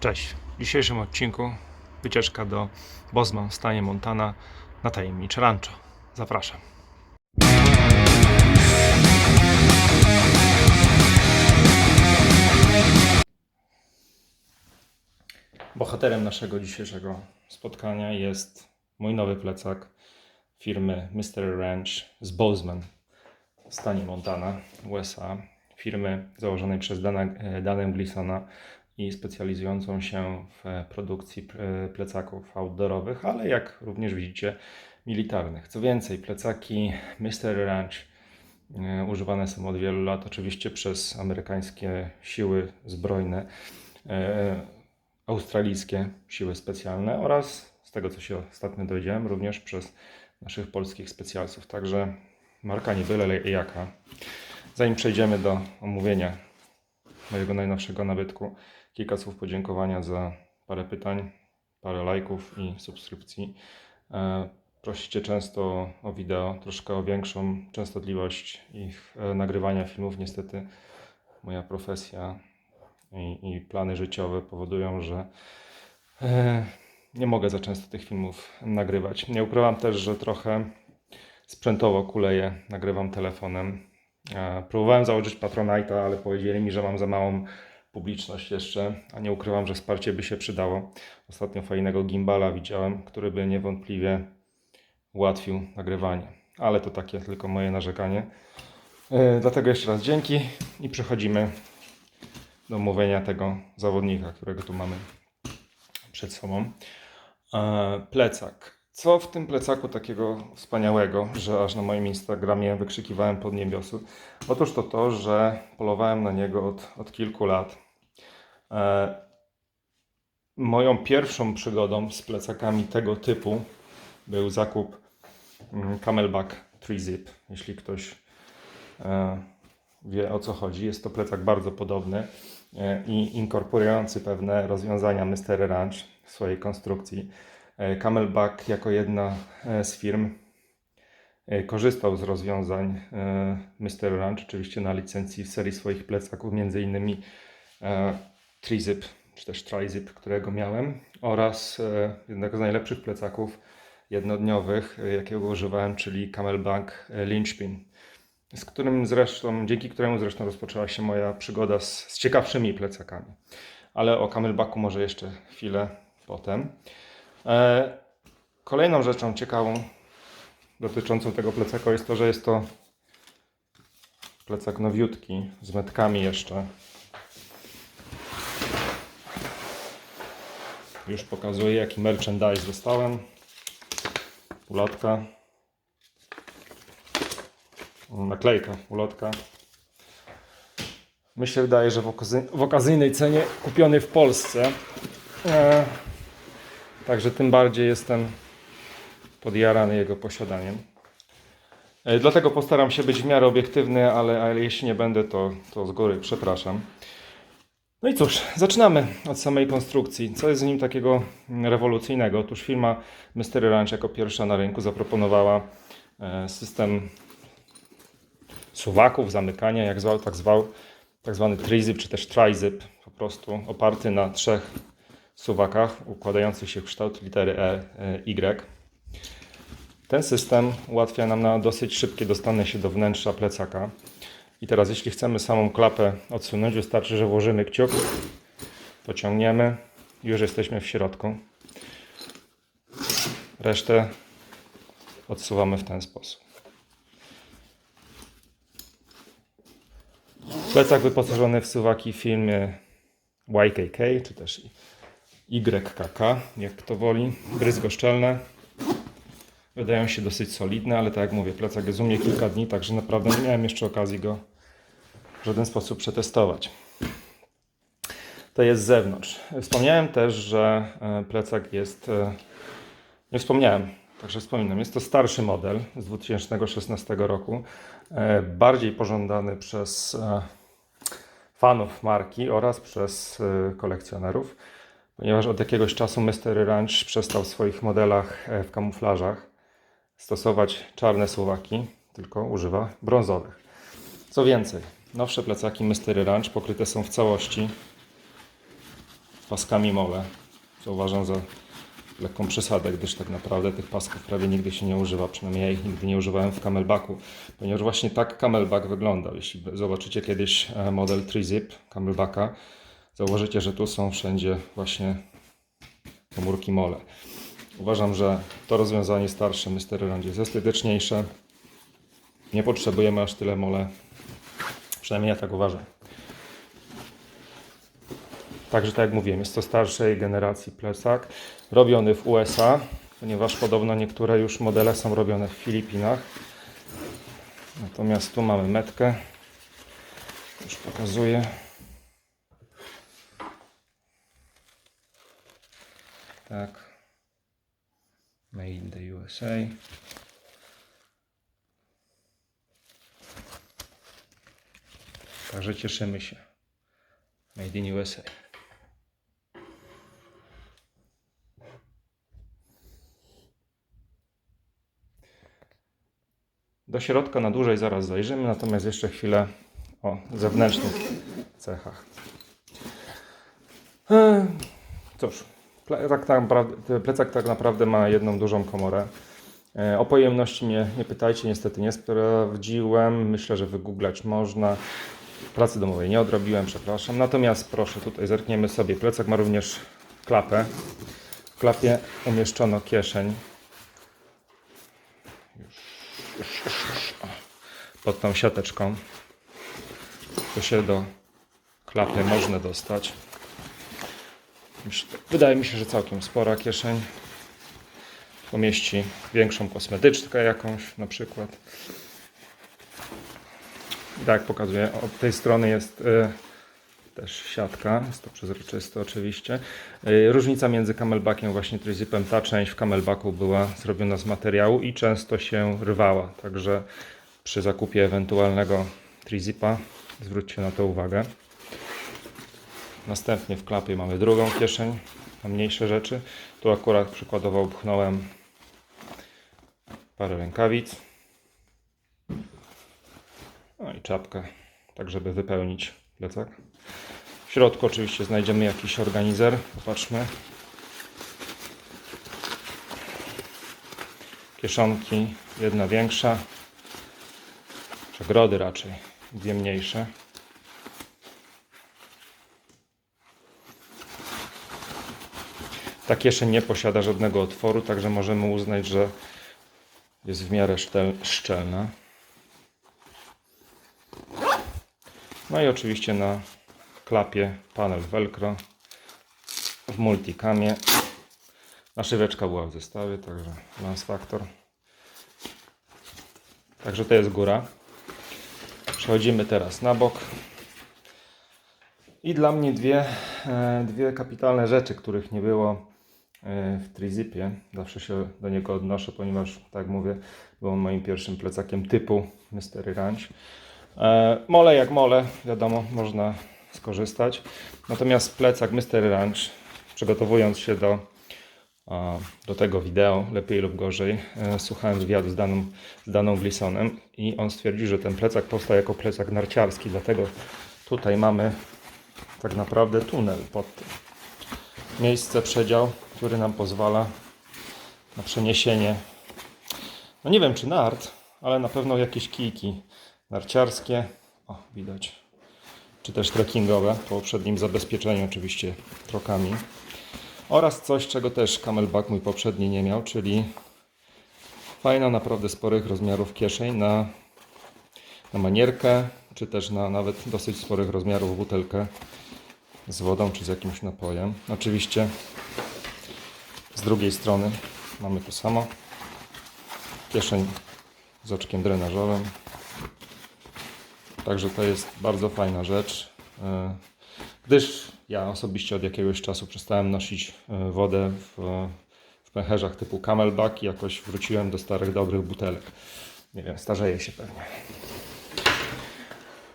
Cześć. W dzisiejszym odcinku wycieczka do Bosman w stanie Montana na tajemnicze rancho. Zapraszam. Bohaterem naszego dzisiejszego spotkania jest mój nowy plecak firmy Mr. Ranch z Bozeman w stanie Montana, USA. Firmy założonej przez Dana, e, Danę Gleasona i specjalizującą się w produkcji plecaków outdoorowych, ale jak również widzicie, militarnych. Co więcej, plecaki Mr. Ranch e, używane są od wielu lat, oczywiście przez amerykańskie siły zbrojne, e, australijskie siły specjalne oraz, z tego co się ostatnio dowiedziałem, również przez naszych polskich specjalców. Także marka nie byle jaka. Zanim przejdziemy do omówienia mojego najnowszego nabytku, kilka słów podziękowania za parę pytań, parę lajków i subskrypcji. E, Prosicie często o wideo, troszkę o większą częstotliwość ich e, nagrywania filmów. Niestety moja profesja i, i plany życiowe powodują, że e, nie mogę za często tych filmów nagrywać. Nie ukrywam też, że trochę sprzętowo kuleję, nagrywam telefonem. Próbowałem założyć Patronite'a, ale powiedzieli mi, że mam za małą publiczność jeszcze, a nie ukrywam, że wsparcie by się przydało. Ostatnio fajnego gimbala widziałem, który by niewątpliwie ułatwił nagrywanie, ale to takie tylko moje narzekanie. E, Dlatego jeszcze raz dzięki i przechodzimy do omówienia tego zawodnika, którego tu mamy przed sobą. E, Plecak. Co w tym plecaku takiego wspaniałego, że aż na moim Instagramie wykrzykiwałem pod niebiosu? Otóż to to, że polowałem na niego od, od kilku lat. E, moją pierwszą przygodą z plecakami tego typu był zakup mm, Camelback 3-Zip. Jeśli ktoś e, wie o co chodzi, jest to plecak bardzo podobny e, i inkorporujący pewne rozwiązania Mr. Ranch w swojej konstrukcji. Camelback jako jedna z firm korzystał z rozwiązań Mr. Ranch, oczywiście na licencji w serii swoich plecaków, między innymi Trizip, czy też Trizip, którego miałem oraz e, jednego z najlepszych plecaków jednodniowych, e, jakiego używałem, czyli Camelback e, Lynchpin, z którym zresztą, dzięki któremu zresztą rozpoczęła się moja przygoda z, z ciekawszymi plecakami. Ale o Camelbacku może jeszcze chwilę potem. Kolejną rzeczą ciekawą dotyczącą tego plecaka jest to, że jest to plecak nowiutki, z metkami jeszcze. Już pokazuję, jaki merchandise dostałem. Ulotka. Naklejka, ulotka. Mi się wydaje, że w, okazy- w okazyjnej cenie kupiony w Polsce. E, Także tym bardziej jestem podjarany jego posiadaniem. E, Dlatego postaram się być w miarę obiektywny, ale, ale jeśli nie będę, to, to z góry przepraszam. No i cóż, zaczynamy od samej konstrukcji. Co jest w nim takiego rewolucyjnego? Otóż firma Mystery Ranch jako pierwsza na rynku zaproponowała e, system suwaków, zamykania, jak zwał, tak zwał, tak zwany trizip czy też trizip, po prostu oparty na trzech suwakach układających się w kształt litery E, e, Y. Ten system ułatwia nam na dosyć szybkie dostanie się do wnętrza plecaka. I teraz, jeśli chcemy samą klapę odsunąć, wystarczy, że włożymy kciuk, pociągniemy i już jesteśmy w środku. Resztę odsuwamy w ten sposób. Plecak wyposażony w suwaki firmie YKK, czy też YKK, jak kto woli. Bryzgoszczelne. Wydają się dosyć solidne, ale tak jak mówię, plecak jest u mnie kilka dni, także naprawdę nie miałem jeszcze okazji go w żaden sposób przetestować. To jest z zewnątrz. Wspomniałem też, że e, plecak jest. e, Nie wspomniałem, także wspominam. Jest to starszy model z 2016 roku. e, Bardziej pożądany przez fanów marki oraz przez kolekcjonerów, ponieważ od jakiegoś czasu Mystery Ranch przestał w swoich modelach w kamuflażach stosować czarne suwaki, tylko używa brązowych. Co więcej, nowsze plecaki Mystery Ranch pokryte są w całości paskami mole, co uważam za lekką przesadę, gdyż tak naprawdę tych pasków prawie nigdy się nie używa, przynajmniej ja ich nigdy nie używałem w camelbacku, ponieważ właśnie tak camelback wyglądał. Jeśli zobaczycie kiedyś e, model 3-zip camelbacka, zauważycie, że tu są wszędzie właśnie komórki mole. Uważam, że to rozwiązanie starsze Mystery Range jest estetyczniejsze. Nie potrzebujemy aż tyle mole. Przynajmniej ja tak uważam. Także tak jak mówiłem, jest to starszej generacji plecak, robiony w USA, ponieważ podobno niektóre już modele są robione w Filipinach. Natomiast tu mamy metkę. Już pokazuję. Tak. Made in the USA. Także cieszymy się. Made in USA. Do środka na dłużej zaraz zajrzymy, natomiast jeszcze chwilę o zewnętrznych cechach. Eee, Cóż, ple- tak naprawdę, plecak tak naprawdę ma jedną dużą komorę. E, O pojemności mnie nie pytajcie, niestety nie sprawdziłem. Myślę, że wygooglać można. Pracy domowej nie odrobiłem, przepraszam. Natomiast proszę, tutaj zerkniemy sobie. Plecak ma również klapę. W klapie umieszczono kieszeń. Pod tą siateczką. To się do klapy można dostać. Wydaje mi się, że całkiem spora kieszeń. Pomieści większą kosmetyczkę jakąś na przykład. I Tak pokazuję, od tej strony jest y, też siatka, jest to przezroczyste oczywiście. Y, różnica między camelbackiem właśnie trizipem, ta część w camelbacku była zrobiona z materiału i często się rwała, także przy zakupie ewentualnego trizipa zwróćcie na to uwagę. Następnie w klapie mamy drugą kieszeń na mniejsze rzeczy. Tu akurat przykładowo upchnąłem parę rękawic. No i czapkę, tak żeby wypełnić plecak. W środku oczywiście znajdziemy jakiś organizer. Popatrzmy. Kieszonki, jedna większa. Przegrody raczej, dwie mniejsze. Ta kieszeń nie posiada żadnego otworu, także możemy uznać, że jest w miarę szczelna. No i oczywiście na klapie panel Velcro w multicamie. Naszyweczka była w zestawie, także Lance Factor. Także to jest góra. Przechodzimy teraz na bok. I dla mnie dwie, e, dwie kapitalne rzeczy, których nie było w Trizipie. Zawsze się do niego odnoszę, ponieważ, tak mówię, był on moim pierwszym plecakiem typu Mystery Ranch. E, Mole jak mole, wiadomo, można skorzystać. Natomiast plecak Mystery Ranch, przygotowując się do, do tego wideo, lepiej lub gorzej, e, słuchałem wywiadu z daną, z daną Glissonem i on stwierdził, że ten plecak powstał jako plecak narciarski, dlatego tutaj mamy tak naprawdę tunel pod tym. Miejsce, przedział, który nam pozwala na przeniesienie, no nie wiem czy nart, ale na pewno jakieś kijki narciarskie, o widać, czy też trekkingowe, po poprzednim zabezpieczeniu oczywiście trokami. Oraz coś, czego też Camelback mój poprzedni nie miał, czyli fajna, naprawdę sporych rozmiarów kieszeń na, na manierkę, czy też na nawet dosyć sporych rozmiarów butelkę z wodą, czy z jakimś napojem. Oczywiście z drugiej strony mamy to samo. Kieszeń z oczkiem drenażowym. Także to jest bardzo fajna rzecz. e, Gdyż ja osobiście od jakiegoś czasu przestałem nosić e, wodę w, w pęcherzach typu Camelback i jakoś wróciłem do starych, dobrych butelek. Nie wiem, starzeje się pewnie.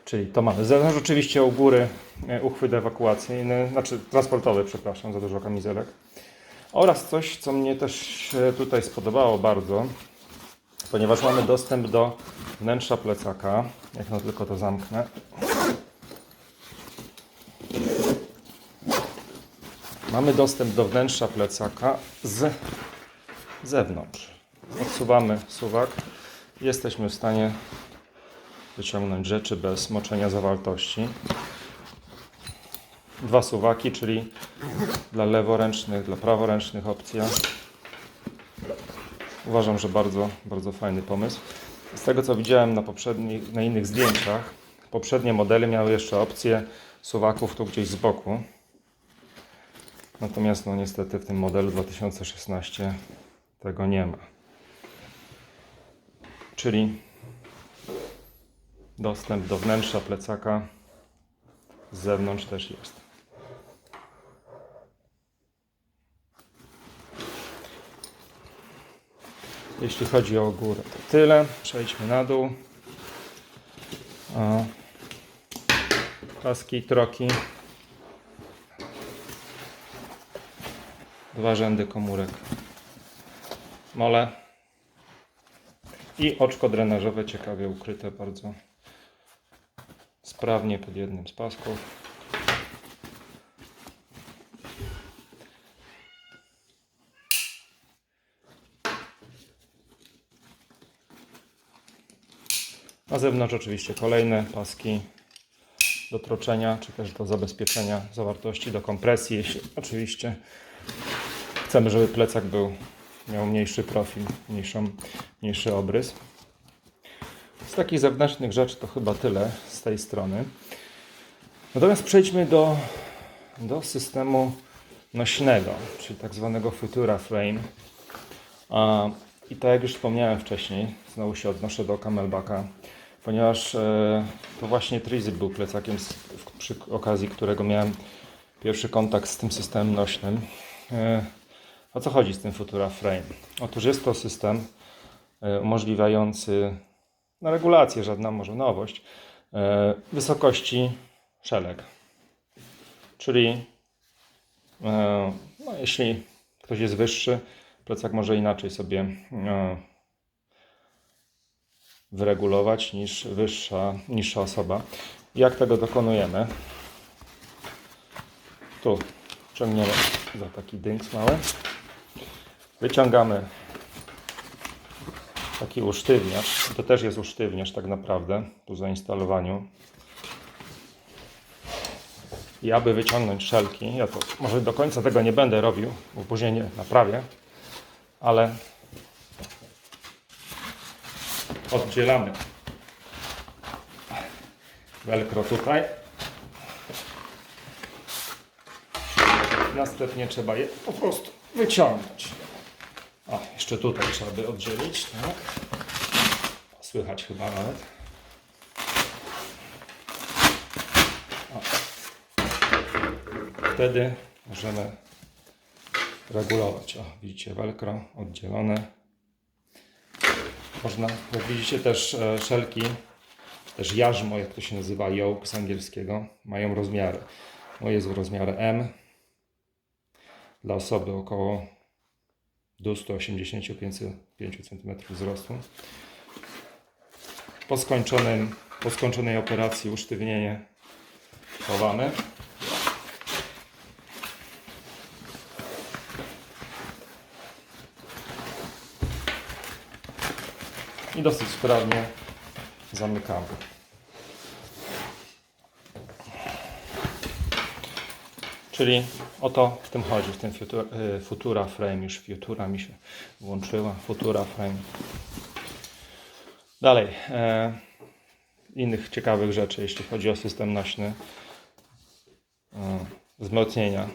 Czyli to mamy. Zewnątrz oczywiście u góry e, uchwyt ewakuacyjny, znaczy transportowy, przepraszam, za dużo kamizelek. Oraz coś, co mnie też się tutaj spodobało bardzo, ponieważ mamy dostęp do wnętrza plecaka. Jak no tylko to zamknę. Mamy dostęp do wnętrza plecaka z zewnątrz. Odsuwamy suwak. Jesteśmy w stanie wyciągnąć rzeczy bez moczenia zawartości. Dwa suwaki, czyli dla leworęcznych, dla praworęcznych opcja. Uważam, że bardzo, bardzo fajny pomysł. Z tego co widziałem na, poprzednich, na innych zdjęciach, poprzednie modele miały jeszcze opcję suwaków tu gdzieś z boku. Natomiast no niestety w tym modelu 2016 tego nie ma. Czyli dostęp do wnętrza plecaka z zewnątrz też jest. Jeśli chodzi o górę, to tyle. Przejdźmy na dół. O. Troki. Dwa rzędy komórek. Mole. I oczko drenażowe ciekawie ukryte bardzo sprawnie pod jednym z pasków. Na zewnątrz oczywiście kolejne paski do troczenia, czy też do zabezpieczenia zawartości, do kompresji, jeśli oczywiście chcemy, żeby plecak był, miał mniejszy profil, mniejszą, mniejszy obrys. Z takich zewnętrznych rzeczy to chyba tyle z tej strony. Natomiast przejdźmy do, do systemu nośnego, czyli tak zwanego Futura Frame. I tak jak już wspomniałem wcześniej, znowu się odnoszę do Camelbacka, ponieważ e, to właśnie Trizyp był plecakiem, przy okazji którego miałem pierwszy kontakt z tym systemem nośnym. E, o co chodzi z tym Futura Frame? Otóż jest to system e, umożliwiający no regulację, żadna może nowość, wysokości szelek. Czyli no, jeśli ktoś jest wyższy, plecak może inaczej sobie wyregulować niż wyższa, niższa osoba. Jak tego dokonujemy? Tu ciągniemy za taki dynks mały. Wyciągamy taki usztywniacz. To też jest usztywniacz tak naprawdę po zainstalowaniu. I aby wyciągnąć szelki, ja to może do końca tego nie będę robił, bo później nie naprawię, ale oddzielamy velcro tutaj. Następnie trzeba je po prostu wyciągnąć. O, jeszcze tutaj trzeba by oddzielić, tak? Słychać chyba nawet. O. Wtedy możemy regulować. O, widzicie, velcro oddzielone. Można, jak widzicie też e, szelki, też jarzmo, jak to się nazywa, yoke z angielskiego, mają rozmiary. Moje jest w rozmiarze M. Dla osoby około do 185 cm wzrostu. Po, skończonym, po skończonej operacji usztywnienie chowamy. Dosyć sprawnie zamykamy. Czyli o to w tym chodzi, w tym Futura, y, Futura Frame, już Futura mi się włączyła, Futura Frame. Dalej, e, innych ciekawych rzeczy, jeśli chodzi o system nośny, e, wzmocnienia,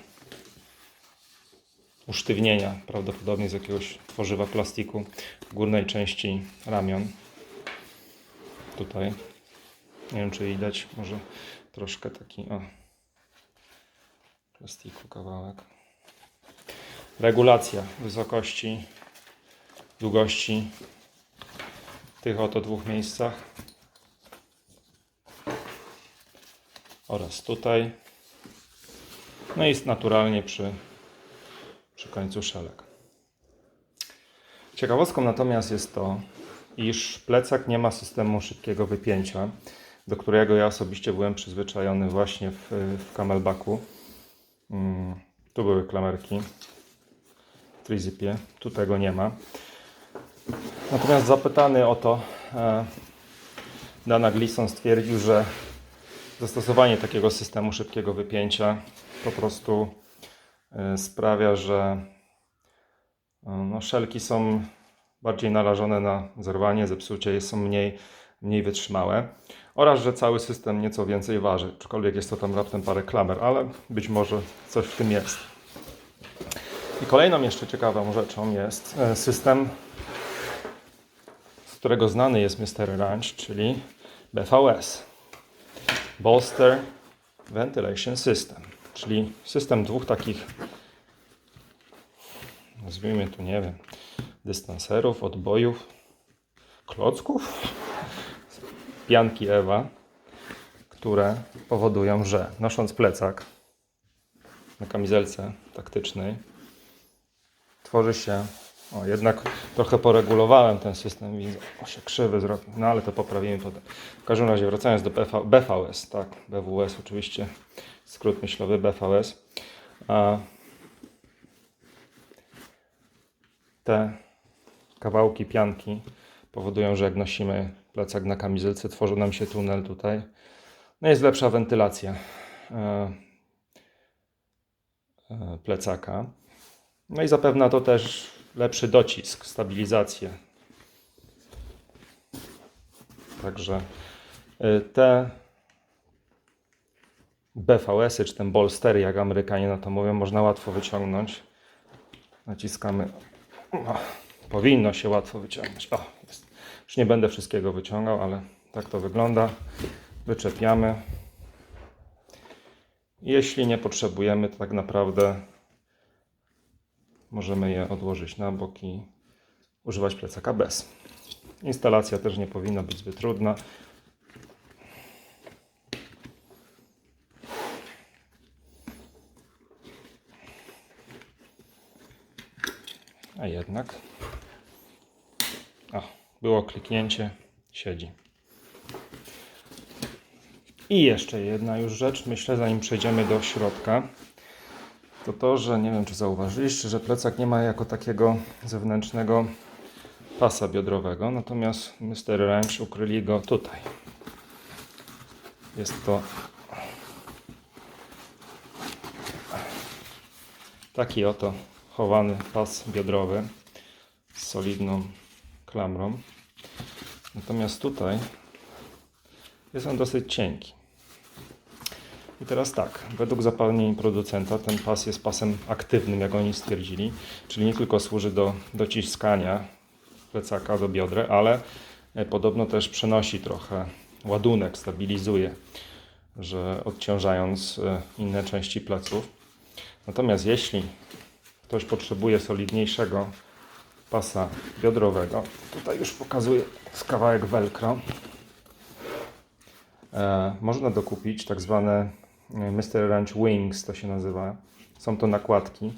usztywnienia, prawdopodobnie z jakiegoś tworzywa plastiku górnej części ramion. Tutaj, nie wiem czy widać, może troszkę taki, o, plastiku kawałek. Regulacja wysokości, długości w tych oto dwóch miejscach oraz tutaj. No i naturalnie przy, przy końcu szelek. Ciekawostką natomiast jest to, iż plecak nie ma systemu szybkiego wypięcia, do którego ja osobiście byłem przyzwyczajony właśnie w, w Camelbacku. Mm, Tu były klamerki w trizipie, tu tego nie ma. Natomiast zapytany o to, e, Dana Gleason stwierdził, że zastosowanie takiego systemu szybkiego wypięcia po prostu sprawia, że e, no, szelki są bardziej narażone na zerwanie, zepsucie, są mniej, mniej wytrzymałe oraz, że cały system nieco więcej waży, aczkolwiek jest to tam raptem parę klamer, ale być może coś w tym jest. I kolejną jeszcze ciekawą rzeczą jest e, system, z którego znany jest Mr. Ranch, czyli BVS. Bolster Ventilation System, czyli system dwóch takich, nazwijmy tu, nie wiem, dystanserów, odbojów, klocków, pianki Ewa, które powodują, że nosząc plecak na kamizelce taktycznej, tworzy się. O, jednak trochę poregulowałem ten system, widzę, o się krzywy zrobił, no ale to poprawimy potem. W każdym razie, wracając do BV, BVS, tak, BWS oczywiście, skrót myślowy BVS. Te kawałki pianki powodują, że jak nosimy plecak na kamizelce, tworzy nam się tunel tutaj. No jest lepsza wentylacja e, e, plecaka. No i zapewne to też lepszy docisk, stabilizację. Także y, te BVS-y, czy ten bolstery, jak Amerykanie na to mówią, można łatwo wyciągnąć. Naciskamy. O, powinno się łatwo wyciągnąć. O, jest. Już nie będę wszystkiego wyciągał, ale tak to wygląda. Wyczepiamy. Jeśli nie potrzebujemy, to tak naprawdę możemy je odłożyć na bok i używać plecaka bez. Instalacja też nie powinna być zbyt trudna. A jednak. O, było kliknięcie, siedzi. I jeszcze jedna już rzecz, myślę, zanim przejdziemy do środka to to, że nie wiem, czy zauważyliście, że plecak nie ma jako takiego zewnętrznego pasa biodrowego, natomiast Mr. Ranch ukryli go tutaj. Jest to taki oto chowany pas biodrowy z solidną klamrą. Natomiast tutaj jest on dosyć cienki. I teraz tak, według zapewnień producenta ten pas jest pasem aktywnym, jak oni stwierdzili, czyli nie tylko służy do dociskania plecaka do biodry, ale e, podobno też przenosi trochę ładunek, stabilizuje, że odciążając e, inne części pleców. Natomiast jeśli ktoś potrzebuje solidniejszego pasa biodrowego, tutaj już pokazuję z kawałek velcro, e, można dokupić tak zwane Mr. Ranch Wings to się nazywa. Są to nakładki,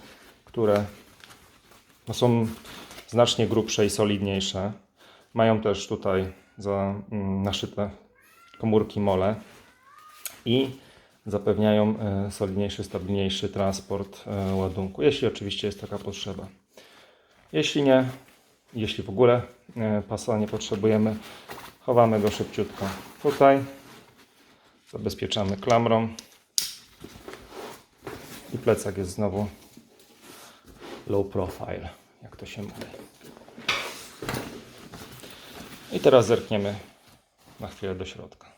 które no, są znacznie grubsze i solidniejsze. Mają też tutaj za, mm, naszyte komórki mole i zapewniają e, solidniejszy, stabilniejszy transport e, ładunku, jeśli oczywiście jest taka potrzeba. Jeśli nie, jeśli w ogóle e, pasa nie potrzebujemy, chowamy go szybciutko tutaj, zabezpieczamy klamrą i plecak jest znowu low profile, jak to się mówi. I teraz zerkniemy na chwilę do środka.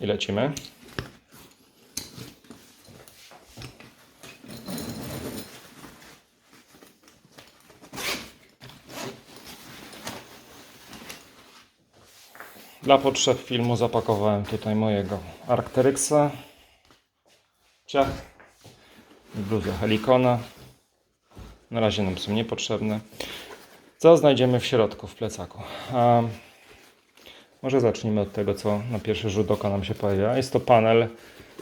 I lecimy. Dla potrzeb filmu zapakowałem tutaj mojego Arcteryxa, ciach bluzę Helikona. Na razie nam są niepotrzebne. Co znajdziemy w środku, w plecaku? A może zacznijmy od tego, co na pierwszy rzut oka nam się pojawia. Jest to panel,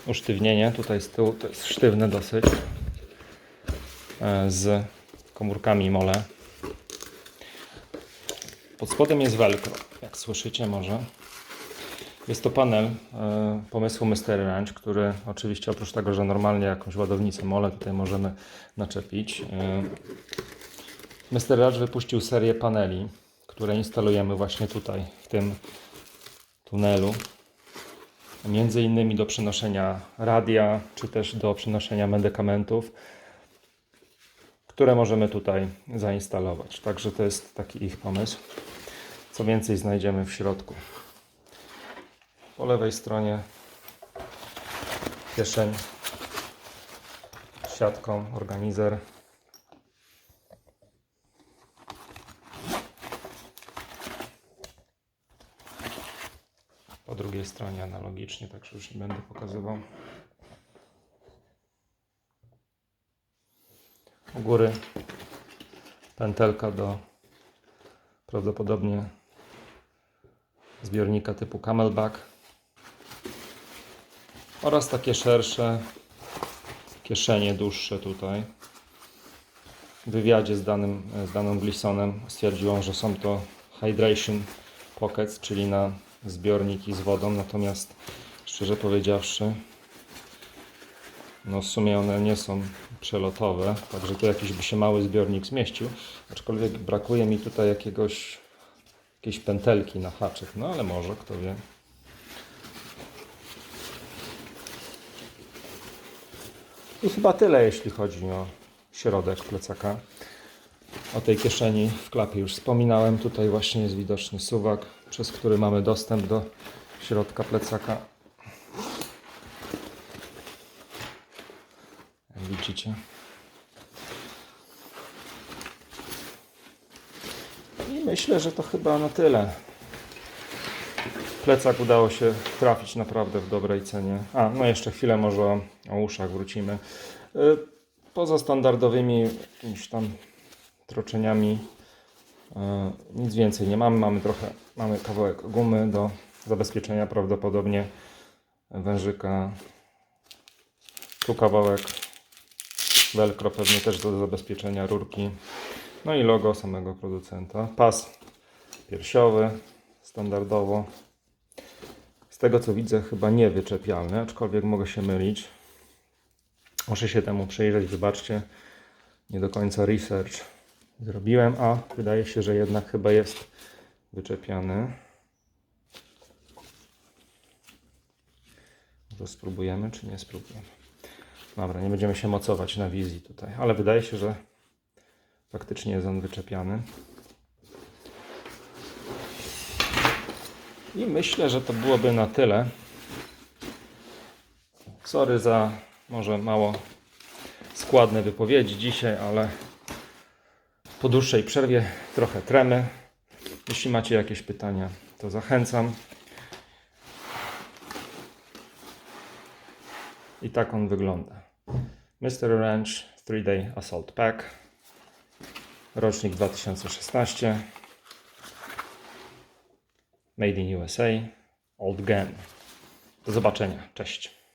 usztywnienie. Tutaj z tyłu to jest sztywne dosyć. E, Z komórkami mole. Pod spodem jest velcro, jak słyszycie może. Jest to panel e, pomysłu Mystery Ranch, który oczywiście oprócz tego, że normalnie jakąś ładownicę mole tutaj możemy naczepić. E, Mystery Ranch wypuścił serię paneli, które instalujemy właśnie tutaj, w tym tunelu. Między innymi do przenoszenia radia, czy też do przenoszenia medykamentów, które możemy tutaj zainstalować. Także to jest taki ich pomysł. Co więcej znajdziemy w środku. Po lewej stronie kieszeń siatką, organizer. Po drugiej stronie analogicznie, także już nie będę pokazywał. U góry pętelka do prawdopodobnie zbiornika typu Camelback oraz takie szersze kieszenie dłuższe tutaj. W wywiadzie z danym, z daną Glissonem stwierdziłam, że są to hydration pockets, czyli na zbiorniki z wodą, natomiast szczerze powiedziawszy no w sumie one nie są przelotowe, także tu jakiś by się mały zbiornik zmieścił, aczkolwiek brakuje mi tutaj jakiegoś jakiejś pętelki na haczyk, no ale może, kto wie. I chyba tyle, jeśli chodzi o środek plecaka. O tej kieszeni w klapie już wspominałem. Tutaj właśnie jest widoczny suwak, przez który mamy dostęp do środka plecaka. Jak widzicie. I myślę, że to chyba na tyle. Plecak udało się trafić naprawdę w dobrej cenie. A, no jeszcze chwilę może o, o uszach wrócimy. Y, Poza standardowymi jakimiś tam troczeniami nic więcej nie mamy. Mamy trochę, mamy kawałek gumy do zabezpieczenia prawdopodobnie wężyka. Tu kawałek velcro pewnie też do zabezpieczenia rurki. No i logo samego producenta. Pas piersiowy standardowo. Z tego co widzę, chyba nie wyczepialny, aczkolwiek mogę się mylić. Muszę się temu przyjrzeć, wybaczcie. Nie do końca research zrobiłem, a wydaje się, że jednak chyba jest wyczepiany. Może spróbujemy, czy nie spróbujemy. Dobra, nie będziemy się mocować na wizji tutaj, ale wydaje się, że faktycznie jest on wyczepiany. I myślę, że to byłoby na tyle. Sorry za może mało składne wypowiedzi dzisiaj, ale po dłuższej przerwie trochę tremy. Jeśli macie jakieś pytania, to zachęcam. I tak on wygląda. Mr. Ranch 3-Day Assault Pack. Rocznik 2016. Made in USA. Old Gun. Do zobaczenia. Cześć.